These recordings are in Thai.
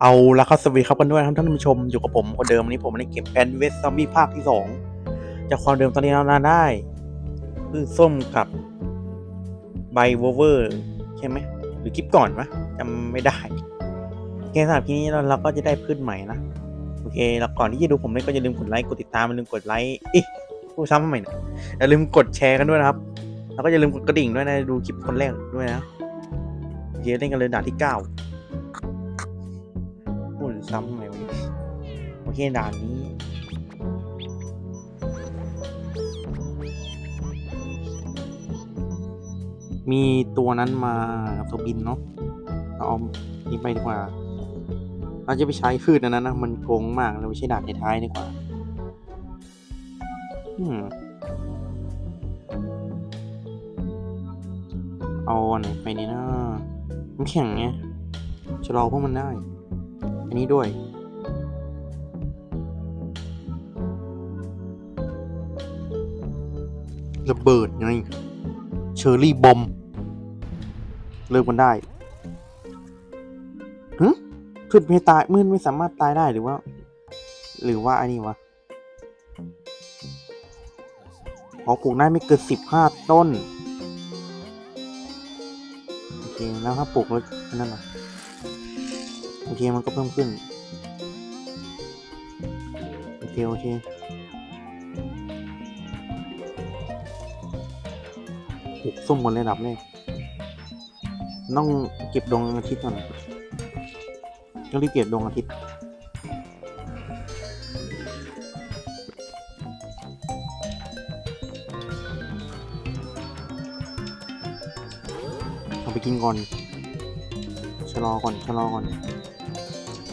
เอาละครับสวีครับกันด้วยนะครับท่านผู้ชมอยู่กับผมคนเดิมวันนี้ผมในเก็บแอนเวสซอมบี้ภาคที่สองจากความเดิมตอนนี้เรานาได้พืชส้มกับใบโวเวอร์ใช่ไหมหรือคลิปก่อนมะจำไม่ได้โอเคสำหรับทีนี้เราเราก็จะได้พืชใหม่นะโอเคแล้วก่อนที่จะดูผมเนี่ยก็อย่าลืมกดไลค์กดติดตามอย่าลืมกดไลค์อีพูดซ้ำทำไมเนี่ยอย่าลืมกดแชร์กันด้วยนะครับ แล้วก็อย่าลืมกดกระดิ่งด้วยนะดูคลิปคนแรกด้วยนะโอเคเล่นกันเลยด่านที่เก้า ซ้ำไมวะเนี่ยโอเคด่านนี้มีตัวนั้นมากับตัวบินเนาะเราเอานี้ไปดีกว่า เราจะไปใช้พืชอันนั้นนะมันโกงมากเราไปใช้ด่านท้ายดีกว่าอืมเอาอันไหนไปนี่นะน้ำแข็งไงชะลอพวกมันได้ นี้ด้วย ระเบิดไงเชอร์รี่บอมเลิกมันได้ฮึพืชไม่ตายมืนไม่สามารถตายได้หรือว่า หรือว่าอันนี้วะพอปลูกได้ไม่เกินสิบห้าต้น โอเค แล้วถ้าปลูกแล้วนั่นน่ะ โอเคมันก็เพิ่มขึ้น โอเค โอเคปลูกส้มบนระดับแรกต้องเก็บดวงอาทิตย์ก่อนต้องรีบเก็บดวงอาทิตย์เอาไปกินก่อนชะลอก่อนชะลอก่อน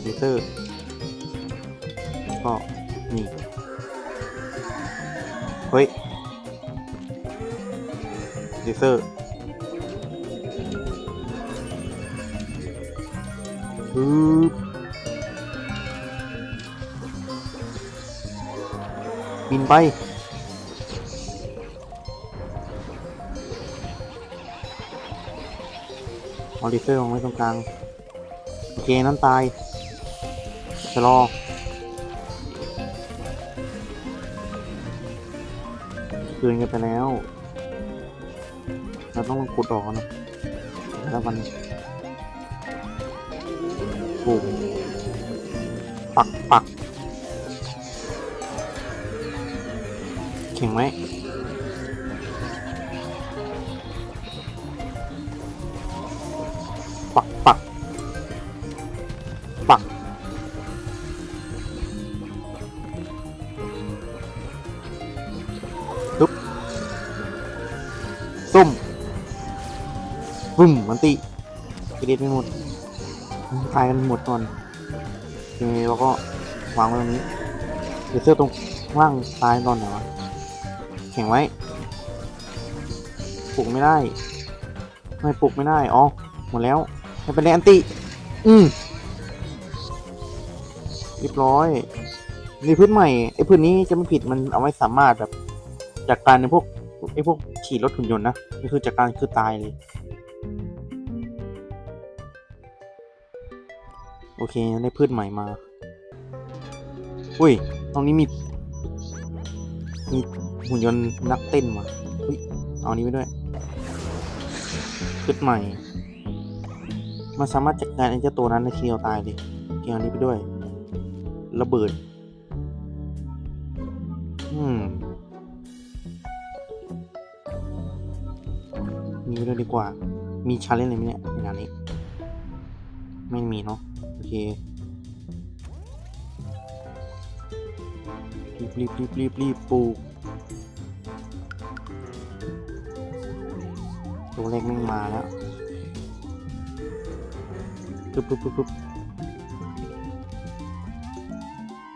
เลเซอร์ก็นี่ เฮ้ยเลเซอร์ฮึบบินไปเอาเลเซอร์วางไว้ตรงกลาง โอเค นั่นตาย ชะลอคืนกันไปแล้ว เราต้องขุดออกนะแล้วมันปลูกปักปักแข็งไหม บึ้มมันติกระเด็นไปหมดตายกันหมดก่อนโอเคแล้วก็วางไว้ตรงนี้เลเซอร์ตรงข้างล่างตายตอนไหนวะแข็งไว้ปลุกไม่ได้ ไม่ปลุกไม่ได้ อ๋อ หมดแล้วให้เป็นแอนติ อืมเรียบร้อยนี่พื้นใหม่ไอ้พื้นนี้จะไม่ผิดมันเอาไว้สามารถแบบ จากการในพวกไอ้พวกขี่รถหุ่นยนต์นะนี่คือจากการคือตายเลย โอเคได้พืชใหม่มา อุ้ย ตรงนี้มี มีหุ่นยนต์นักเต้นมาอุ้ย เอานี้ไปด้วย พืชใหม่ มันสามารถจัดการไอ้เจ้าตัวนั้นในทีเดียวตายเลยเกี่ยวนี้ไปด้วย ระเบิด อืมมีไปด้วยดีกว่า มีชาเลนจ์อะไรไหมเนี่ยในงานนี้ไม่มีเนาะ รีบรีบรีบรีบรีบปลูกตัวแรกม่งมาแล้วปึ๊บปึ๊บปึ๊บปึ๊บ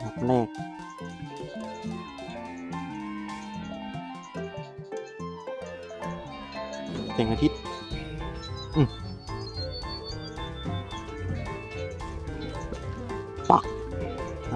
นัดแรกแสงอาทิตย์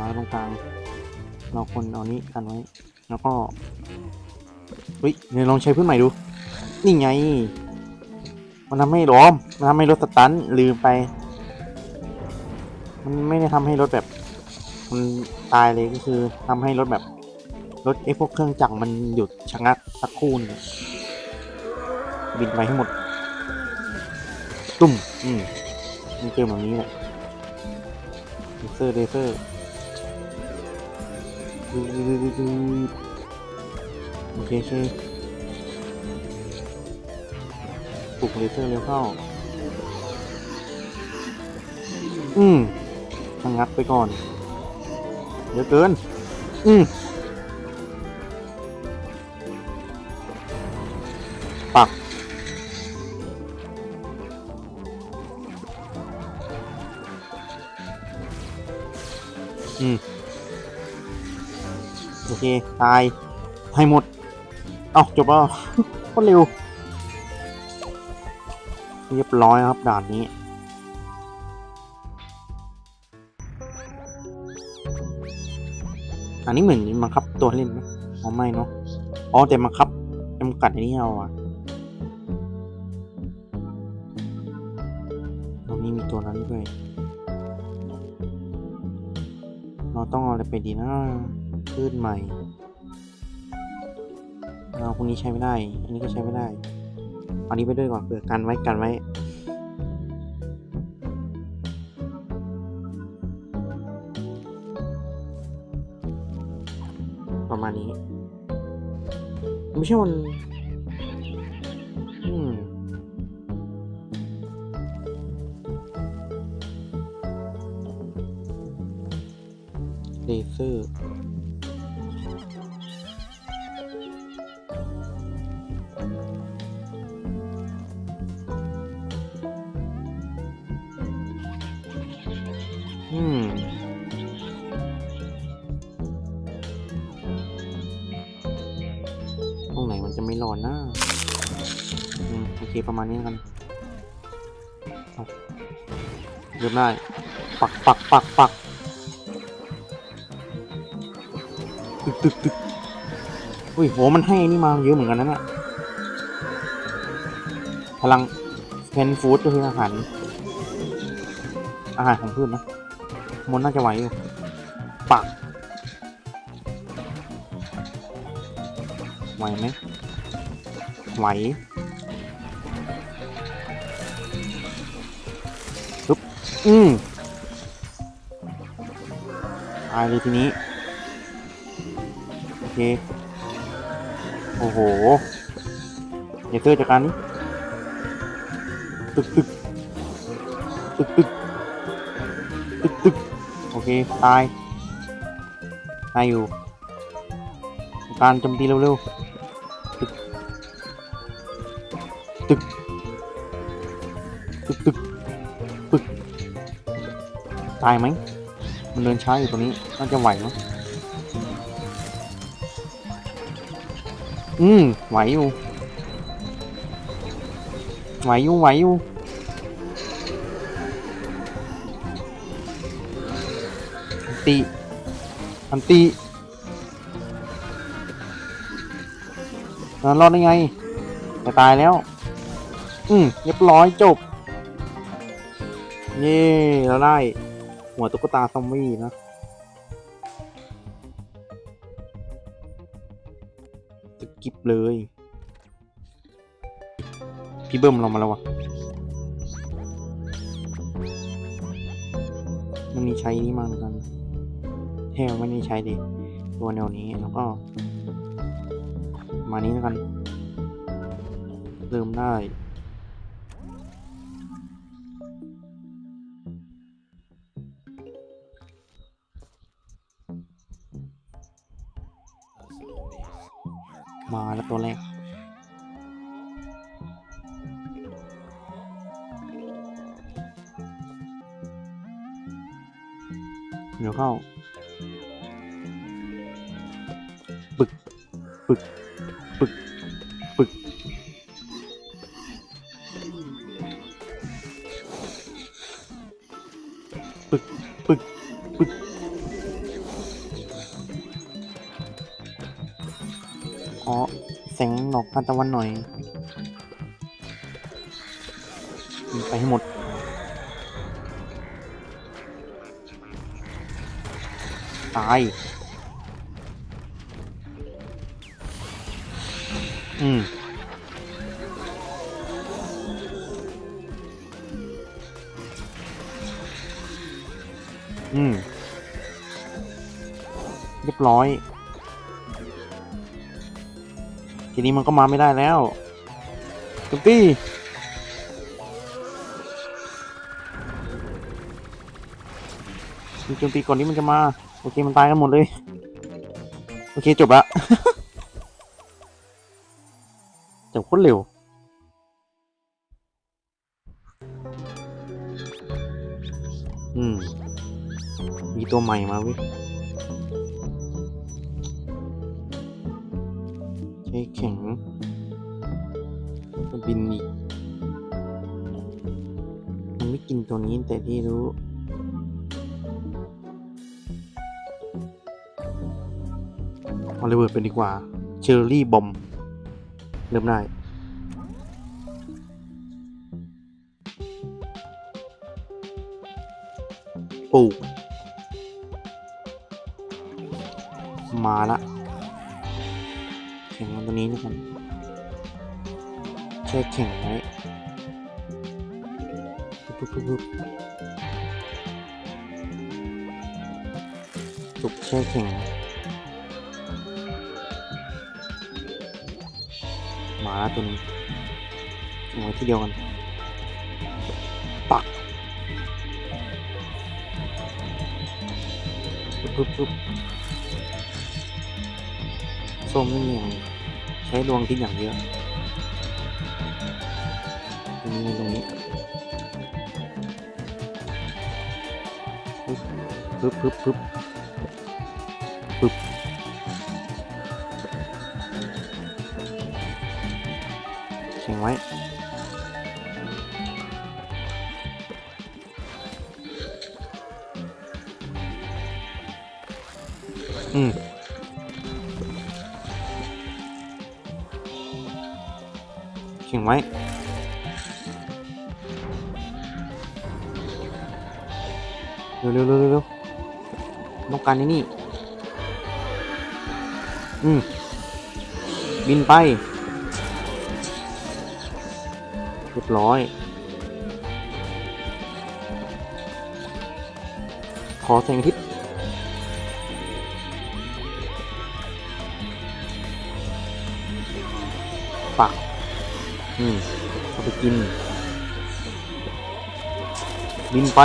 มาตรงกลาง เราคนเอานี้กันไว้ แล้วก็เฮ้ยเนี่ยลองใช้เพื้นใหม่ดู นี่ไง มันทำให้ล้อม มันทำให้รถสตันลืมไป มันไม่ได้ทำให้รถแบบมันตายเลยก็คือทำให้รถแบบรถไอ้พวกเครื่องจักรมันหยุดชะงักสักครู่นึงบินไปให้หมด ตุ่มอืมมันเจอแบบนี้แหละเลเซอร์เลเซอร์ โอเคโอเคปลุกเลเซอร์เร็วเข้า อืมชะงักไปก่อนเยอะเกิน อืมปัก อืม เค ตาย ให้หมด เอ้าจบแล้วโคตรเร็ว เรียบร้อยครับด่านนี้อันนี้เหมือนบังคับตัวเล่นไหมอ๋อไม่เนาะ อ๋อแต่บังคับจำกัดอันนี้เอาอะตรงนี้มีตัวนั้นด้วย เราต้องเอาอะไรไปดีนะ คลื่นใหม่เอาพวกนี้ใช้ไม่ได้ อันนี้ก็ใช้ไม่ได้อาอันนี้ไปด้วยก่อนเผื่อกันไว้กันไว้ประมาณนี้ ไม่ใช่วัน เคประมาณนี้กันเอาเรียบได้ ปักปักปักปักตึกตึกตึกอุ้ยโหมันให้นี่มาเยอะเหมือนกันนะเนี่ยพลังเพนฟู้ดก็คืออาหาร อาหารของพืชนะมนน่าจะไหวอยู่ปักไหวไหมไหว อืมตายเลยทีนี้ โอเค โอ้โหเดี๋ยวเซอร์จากการนี้ตึกตึกตึกตึกตึกตึกโอเค ตาย ตายอยู่ การจมตีเร็วๆตึกตึกตึกตึก ตายไหม มันเดินช้าอยู่ตรงนี้น่าจะไหวมั้งอืมไหวอยู่ ไหวอยู่ไหวอยู่ติอันติแล้วรอดได้ไงจะตายแล้ว อืมเรียบร้อยจบ เย่เราได้ หัวตุ๊กตาซอมบี้นะสกิปเลย พี่เบิ้มเรามาแล้ววะมันมีใช้นี่มาเหมือนกันแท้ไม่ได้ใช้ดิตัวแนวนี้แล้วก็มานี้แล้วกัน เริ่มได้ มาแล้วตัวแรก เดี๋ยวเข้าปึกปึกปึกปึกปึก สงหนอกทานตะวันหน่อยไปให้หมดตาย อืมอืม เรียบร้อย ทีนี้มันก็มาไม่ได้แล้วตุ๊ปี้จมตีก่อนที่มันจะมา โอเคมันตายกันหมดเลย โอเคจบละจบโคตรเร็วอืม มีตัวใหม่มาเว้ย ใช้แข็งบินอีกมันไม่กินตัวนี้แต่ที่รู้เอาระเบิดเป็นดีกว่า เชอร์รี่บอม เริ่มได้ปลูกมาละ นตัวนี้นะครับแช่แข็งไว้ปุ๊บปุ๊บปุ๊บตุกแช่แข็งมาแล้วตัวนี้เอาไว้ที่เดียวกันปักปึ๊บปึ๊บปึ๊บส้มนี่อย่างใช้ดวงที่อย่างเยอะตรงนี้ตรงนี้ปึ๊บปึ๊บปึ๊บปึ๊บปึ๊บแข็งไว้ ไว้ เร็วเร็วเร็วเร็วต้องการไอ้นี่ อืม บินไปเรียบร้อย ขอแสงอาทิตย์ อืมเอาไปกิน บินไป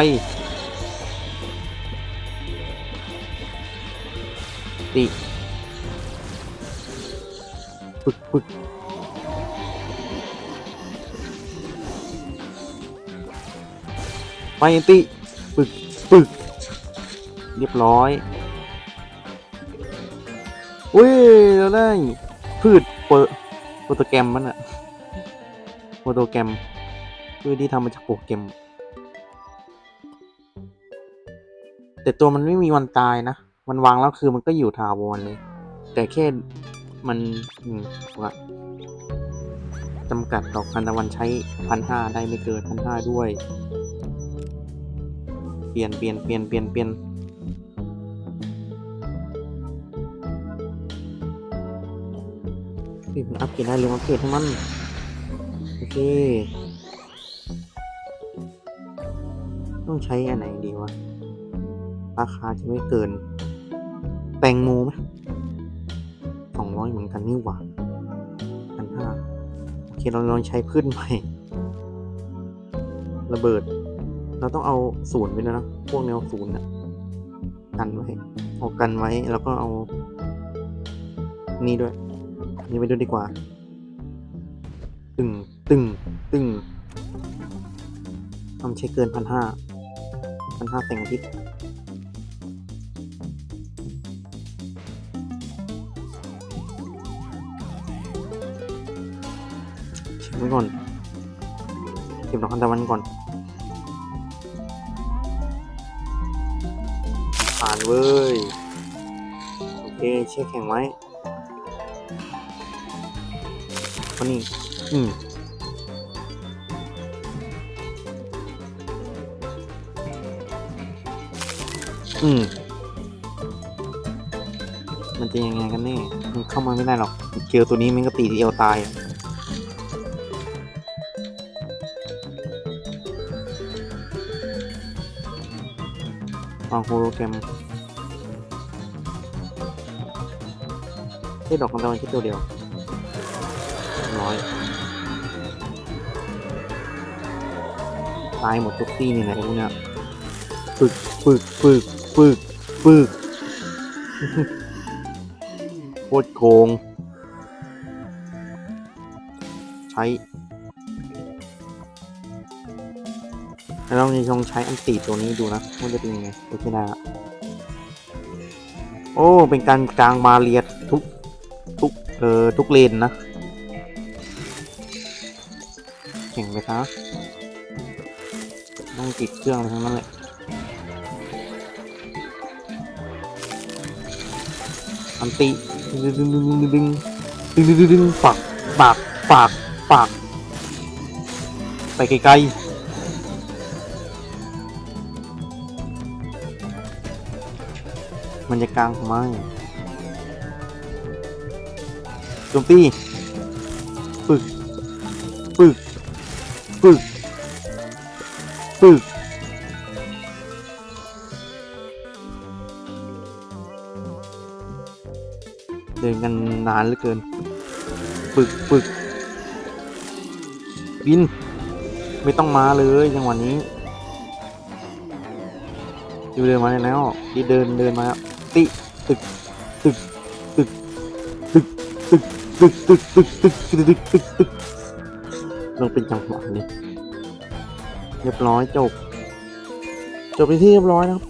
ติปึกปึกไปติปึกปึกเรียบร้อยเว้ยเราได้พืชโปรโปรแกรมมันอะ โปรโตแกรมพืชที่ทำมาจากโปรแกรม แต่ตัวมันไม่มีวันตายนะ มันวางแล้วคือมันก็อยู่ถาวรเลย แต่แค่มันอืมว่าจำกัดดอกพันตะวันใช้พันห้าได้ไม่เกินพันห้าด้วย เปลี่ยนเปลี่ยนเปลี่ยนเปลี่ยนเปลี่ยนอัพเกรดได้เลยอัพเกรดให้มันอเค ต้องใช้อันไหนดีวะ ราคาจะไม่เกินแตงโมไหมสองร้อยเหมือนกันนี่หว่าพันห้าโอเคเราลองใช้พืชใหม่ ระเบิด เราต้องเอาศูนย์ไปนะ พวกแนวศูนย์นะกันไว้เอากันไว้แล้วก็เอา นี่ด้วย นี่ไปด้วยดีกว่าตึง ตึงตึงทำใช้เกินพันห้าพันห้าแสงอาทิตย์ไว้ก่อนเก็บดอกทานตะวันก่อนผ่านเว้ย โอเค เช็คแข็งไว้คนนี้อืม อืม มันจะยังไงกันแน่ มันเข้ามาไม่ได้หรอก เจอตัวนี้มันก็ตีทีเอวตายอะวางโฮโลแกรมใช่ดอกกันตะวันแค่ตัวเดียวเรียบร้อยตายหมดทุกที่นี่แหละไอ้พวกเนี้ยปึกปึกปึก ปึกปึกโคตรโกง ใช้แล้วเราลองใช้อันตีตัวนี้ดูนะว่าจะเป็นยังไงโอเคได้ละโอ้ เป็นการกลางมาเรียดทุก ทุก เอ่อ ทุกเลนนะแข่งไปครับต้องติดเครื่องทั้งนั้นแหละ อันติดึงดึงดึงดึงดึงดึงดึงดึงดึงฝากฝากฝากฝากไปไกลๆมันจะกลางทำไมโจมตีปึกปึกปึกปึก ดินกันนานเหลือเกิน ปึกปึกบิน ไม่ต้องมาเลยจังหวะนี้ดูเดินมาแล้วดีเดินเดินมาติตึกตึกตึกตึกตึกตึกตึกตึกตึกตึกตึกตึกตึกลงเป็นจังหวะนี้เรียบร้อยจบ จบไปนที่เรียบร้อยนะครับ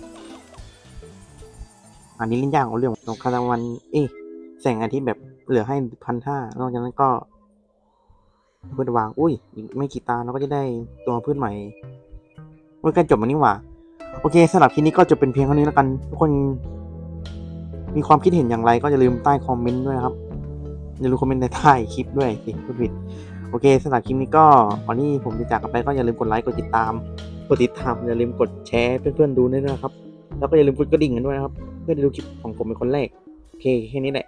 อันนี้เล่นยากกว่าเรื่องของคาราวัน เอ๊ะ แสงอาทิตย์แบบเหลือให้พันห้านอกจากนั้นก็เพื่อนวาง อุ้ยอีกไม่กี่ตาเราก็จะได้ตัวเพื่อนใหม่เมื่อใกล้จบมันนี่หว่า โอเคสำหรับคลิปนี้ก็จะเป็นเพียงเท่านี้แล้วกัน ทุกคนมีความคิดเห็นอย่างไรก็อย่าลืมใต้คอมเมนต์ด้วยนะครับ อย่าลืมคอมเมนต์ในใต้คลิปด้วยสิพูดผิด โอเคสำหรับคลิปนี้ก็ก่อนที่ผมจะจากกันไปก็อย่าลืมกดไลค์กดติดตาม กดติดตามอย่าลืมกดแชร์เพื่อนๆดูด้วยนะครับ แล้วก็อย่าลืมกดกระดิ่งกันด้วยนะครับ เพื่อจะดูคลิปของผมเป็นคนแรก โอเคแค่นี้แหละ